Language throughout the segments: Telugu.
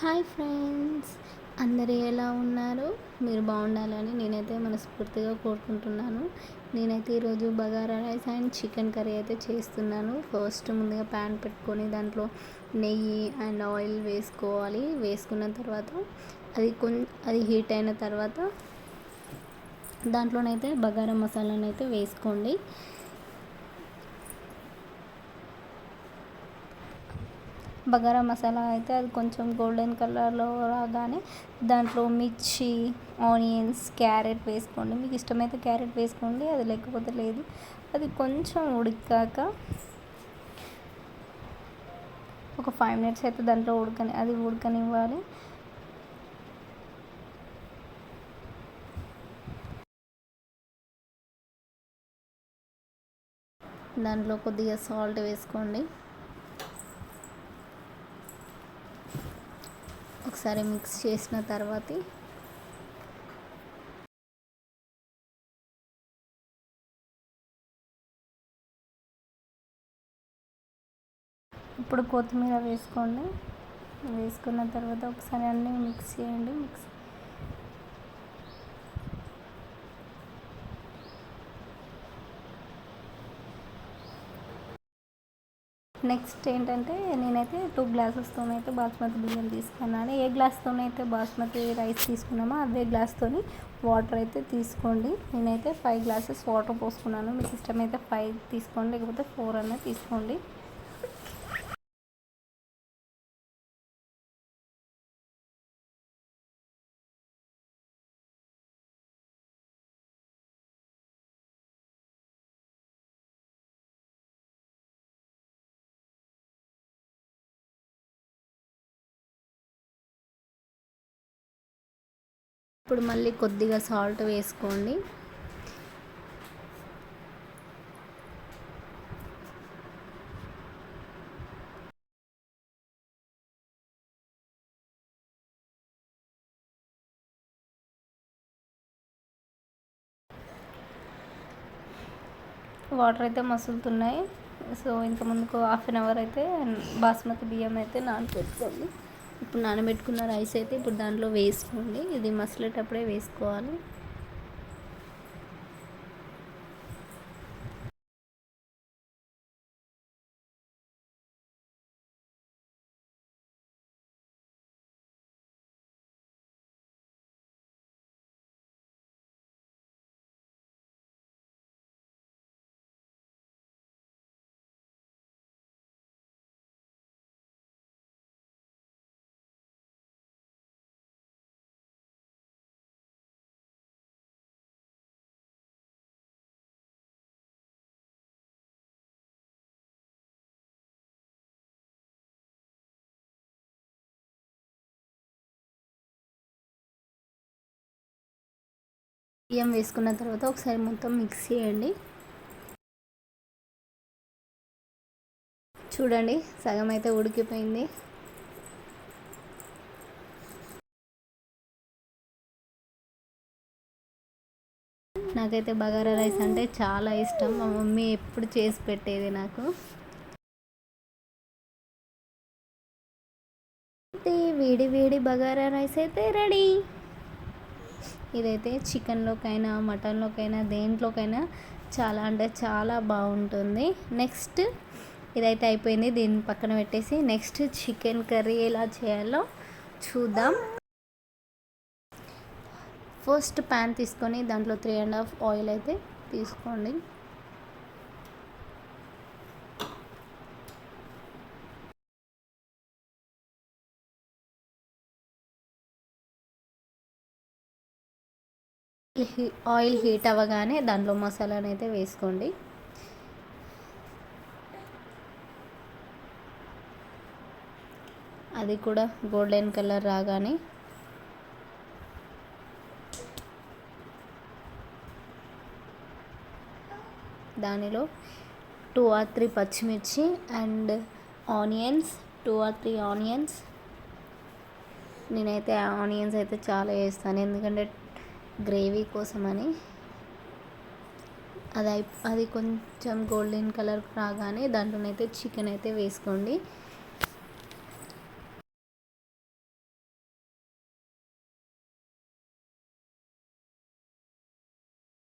Hi friends. అందరు ఎలా ఉన్నారు? మీరు బాగుండాలని నేనైతే మనస్ఫూర్తిగా కోరుకుంటున్నాను. నేనైతే ఈరోజు bagara rice and chicken curry అయితే చేస్తున్నాను. ఫస్ట్ ముందుగా ప్యాన్ పెట్టుకొని దాంట్లో నెయ్యి అండ్ ఆయిల్ వేసుకోవాలి. వేసుకున్న తర్వాత అది కొంచెం అది హీట్ అయిన తర్వాత దాంట్లోనైతే బగారా మసాలాను అయితే వేసుకోండి. బగారా మసాలా అయితే అది కొంచెం గోల్డెన్ కలర్లో రాగానే దాంట్లో మిర్చి ఆనియన్స్ క్యారెట్ వేసుకోండి. మీకు ఇష్టమైతే క్యారెట్ వేసుకోండి అది లేకపోతే లేదు. అది కొంచెం ఉడికాక ఒక ఫైవ్ మినిట్స్ అయితే దాంట్లో ఉడకని అది ఉడకనివ్వాలి. దాంట్లో కొద్దిగా సాల్ట్ వేసుకోండి. ఒకసారి మిక్స్ చేసిన తర్వాత. ఇప్పుడు కొత్తిమీర వేసుకోండి. వేసుకున్న తర్వాత ఒకసారి అన్నీ మిక్స్ చేయండి. మిక్స్ నెక్స్ట్ ఏంటంటే నేనైతే టూ గ్లాసెస్తోనైతే బాస్మతి బియ్యం తీసుకున్నాను. ఏ గ్లాస్తోనైతే బాస్మతి రైస్ తీసుకున్నామో అదే గ్లాస్తోని వాటర్ అయితే తీసుకోండి. నేనైతే ఫైవ్ గ్లాసెస్ వాటర్ పోసుకున్నాను. మీకు ఇష్టమైతే ఫైవ్ తీసుకోండి లేకపోతే ఫోర్ అన్న తీసుకోండి. ఇప్పుడు మళ్ళీ కొద్దిగా సాల్ట్ వేసుకోండి. వాటర్ అయితే మసులుతున్నాయి. సో ఇంత ముందుకు హాఫ్ అన్ అవర్ అయితే బాస్మతి బియ్యం అయితే నానబెట్టుకోండి ఇప్పుడు నానబెట్టుకున్న రైస్ అయితే ఇప్పుడు దాంట్లో వేసుకోండి. ఇది మసలేటప్పుడే వేసుకోవాలి. బియ్యం వేసుకున్న తర్వాత ఒకసారి మొత్తం మిక్స్ చేయండి. చూడండి సగం అయితే ఉడికిపోయింది. నాకైతే బగారా రైస్ అంటే చాలా ఇష్టం. మా మమ్మీ ఎప్పుడు చేసి పెట్టేది నాకు. వేడి వేడి బగారా రైస్ అయితే రెడీ. ఇదైతే చికెన్లోకైనా మటన్లోకైనా దేంట్లోకైనా చాలా అంటే చాలా బాగుంటుంది. నెక్స్ట్ ఇదైతే అయిపోయింది. దీన్ని పక్కన పెట్టేసి నెక్స్ట్ చికెన్ కర్రీ ఎలా చేయాలో చూద్దాం. ఫస్ట్ ప్యాన్ తీసుకొని దాంట్లో త్రీ అండ్ హాఫ్ ఆయిల్ అయితే తీసుకోండి. ఆయిల్ హీట్ అవ్వగానే దాంట్లో మసాలాను అయితే వేసుకోండి. అది కూడా గోల్డెన్ కలర్ రాగానే దానిలో టూ ఆర్ త్రీ పచ్చిమిర్చి and onions two or three onions. నేనైతే ఆనియన్స్ అయితే చాలా వేస్తాను. ఎందుకంటే గ్రేవీ కోసమని. అది అయి అది కొంచెం గోల్డెన్ కలర్ రాగానే దాంట్లోనైతే చికెన్ అయితే వేసుకోండి.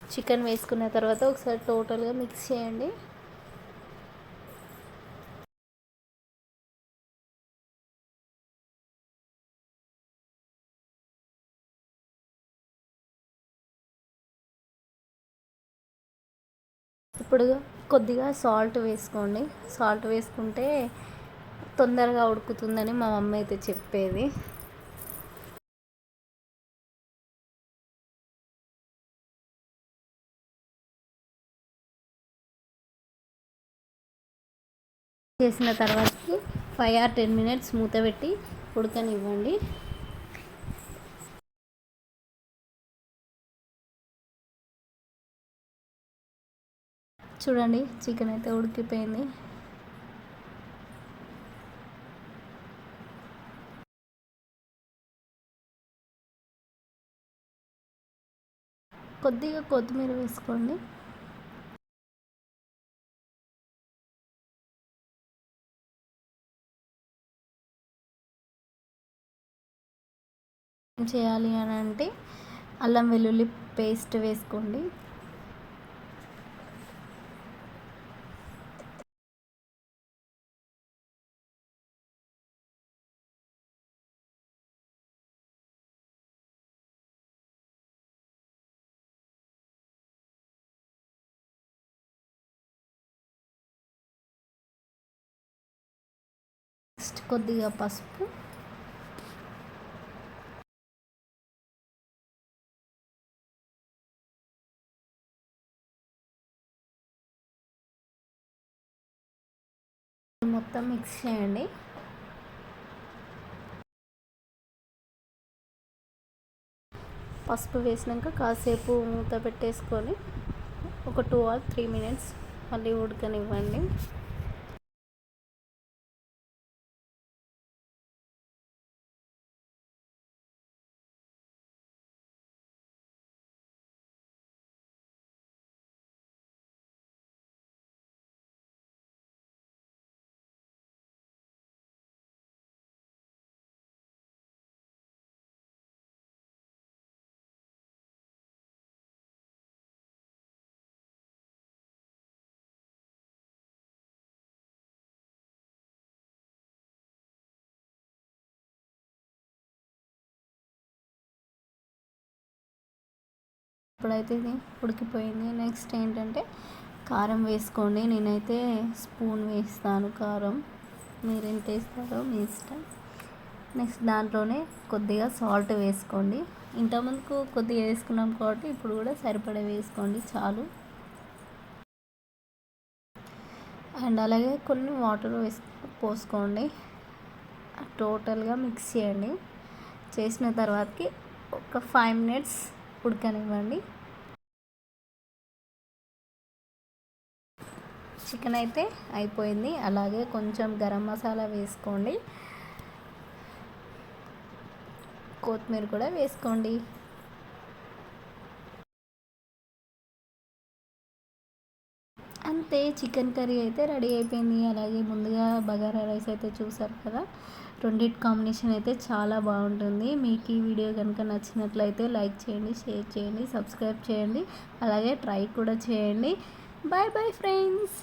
చికెన్ వేసుకున్న తర్వాత ఒకసారి టోటల్గా మిక్స్ చేయండి. ఇప్పుడు కొద్దిగా సాల్ట్ వేసుకోండి. సాల్ట్ వేసుకుంటే తొందరగా ఉడుకుతుందని మా మమ్మీ అయితే చెప్పేది. చేసిన తర్వాతకి ఫైవ్ ఆర్ టెన్ మినిట్స్ మూత పెట్టి ఉడకనివ్వండి. చూడండి చికెన్ అయితే ఉడికిపోయింది. కొద్దిగా కొత్తిమీర వేసుకోండి. చేయాలి అని అంటే అల్లం వెల్లుల్లి పేస్ట్ వేసుకోండి. కొద్దిగా పసుపు. మొత్తం మిక్స్ చేయండి. పసుపు వేసినాక కాసేపు మూత పెట్టేసుకొని ఒక టూ ఆర్ త్రీ మినిట్స్ మళ్ళీ ఉడకనివ్వండి. ఇప్పుడైతే ఇది ఉడికిపోయింది. నెక్స్ట్ ఏంటంటే కారం వేసుకోండి. నేనైతే స్పూన్ వేస్తాను కారం. మీరు ఎంత వేస్తారో మీ ఇష్టం. నెక్స్ట్ దాంట్లోనే కొద్దిగా సాల్ట్ వేసుకోండి. ఇంతకుముందుకు కొద్దిగా వేసుకున్నాం కాబట్టి ఇప్పుడు కూడా సరిపడే వేసుకోండి చాలు. అండ్ అలాగే కొన్ని వాటర్ వేసి పోసుకోండి. టోటల్గా మిక్స్ చేయండి. చేసిన తర్వాతకి ఒక ఫైవ్ మినిట్స్ ఉడకనివ్వండి. చికెన్ అయితే అయిపోయింది. అలాగే కొంచెం గరం మసాలా వేసుకోండి. కొత్తిమీర కూడా వేసుకోండి. అంతే చికెన్ కర్రీ అయితే రెడీ అయిపోయింది. అలాగే ముందుగా బగారా రైస్ అయితే చూసారు కదా? రెండింటి కాంబినేషన్ అయితే చాలా బాగుంటుంది. మీకు ఈ వీడియో కనుక నచ్చినట్లయితే లైక్ చేయండి షేర్ చేయండి సబ్స్క్రైబ్ చేయండి. అలాగే ట్రై కూడా చేయండి. Bye bye friends!